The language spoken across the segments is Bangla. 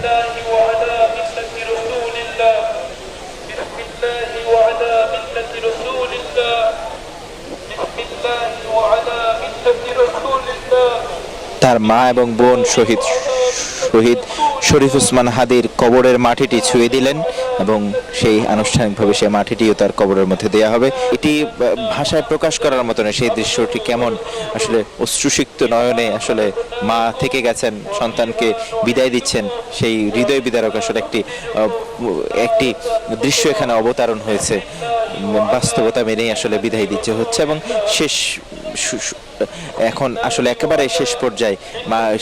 الله وعلى ملة رسول الله بسم الله وعلى ملة رسول الله بسم الله وعلى ملة رسول الله তার মা এবং বোন শহীদ শহীদ শরীফ উসমান হাদির কবরের মাটিটি ছুঁয়ে দিলেন এবং সেই আনুষ্ঠানিকভাবে সেই মাটিটিও তার কবরের মধ্যে দেয়া হবে। এটি ভাষায় প্রকাশ করার মতো সেই দৃশ্যটি কেমন? আসলে অশ্রুসিক্ত নয়নে আসলে মা থেকে গেছেন, সন্তানকে বিদায় দিচ্ছেন, সেই হৃদয় বিদারক আসলে একটি একটি দৃশ্য এখানে অবতারণ হয়েছে। বাস্তবতা মেনেই আসলে বিদায় দিচ্ছে হচ্ছে এবং শেষ এখন আসলে একেবারে শেষ পর্যায়ে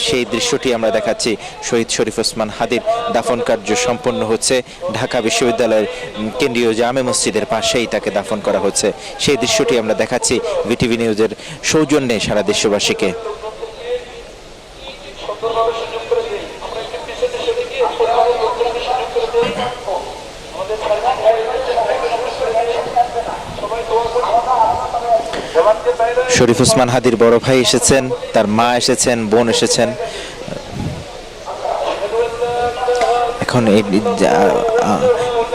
সেই দৃশ্যটি আমরা দেখাচ্ছি। শহীদ শরীফ ওসমান হাদির দাফন কার্য সম্পন্ন হচ্ছে। ঢাকা বিশ্ববিদ্যালয়ের কেন্দ্রীয় জামে মসজিদের পাশেই তাকে দাফন করা হচ্ছে। সেই দৃশ্যটি আমরা দেখাচ্ছি। বিটিভি নিউজের সৌজন্যে সারা দেশবাসীকে। শরীফ ওসমান হাদির বড় ভাই এসেছেন, তার মা এসেছেন, বোন এসেছেন। এখন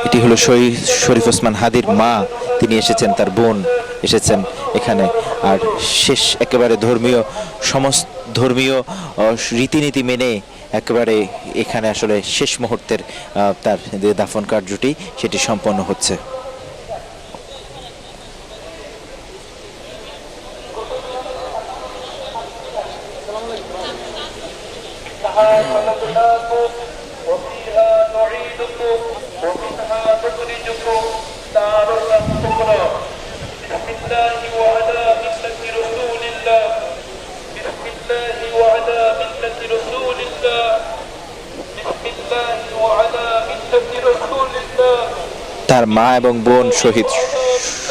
এটি হলো শরীফ ওসমান হাদির মা, তিনি এসেছেন, তার বোন এসেছেন এখানে। আর শেষ একেবারে ধর্মীয়, সমস্ত ধর্মীয় রীতিনীতি মেনে একেবারে এখানে আসলে শেষ মুহূর্তের তার দাফন কার্যটি, সেটি সম্পন্ন হচ্ছে। منها خلقناكم وفيها نعيدكم ومنها نخرجكم تارة أخرى بسم الله وعلى ملة رسول الله بسم الله وعلى ملة رسول الله بسم الله وعلى ملة رسول الله তার মা এবং বোন শহীদ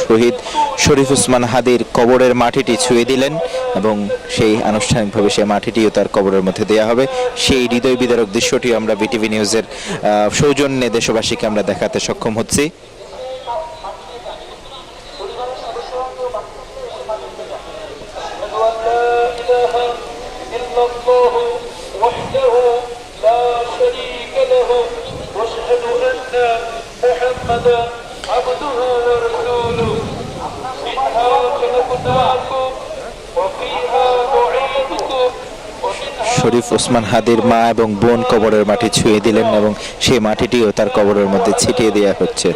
শহীদ শরীফ উসমান হাদির কবরের মাটিটি ছুঁয়ে দিলেন এবং সেই আনুষ্ঠানিকভাবে সেই মাটিটিও তার কবরের মধ্যে দেয়া হবে। সেই হৃদয় বিদারক দৃশ্যটি আমরা বিটিভি নিউজের সৌজন্যে দেশবাসীকে আমরা দেখাতে সক্ষম হচ্ছি। عبده ورسوله শরীফ ওসমান হাদির মা এবং বোন কবরের মাটি ছুঁয়ে দিলেন এবং সেই মাটিটিও তার কবরের মধ্যে ছিটিয়ে দেওয়া হচ্ছে।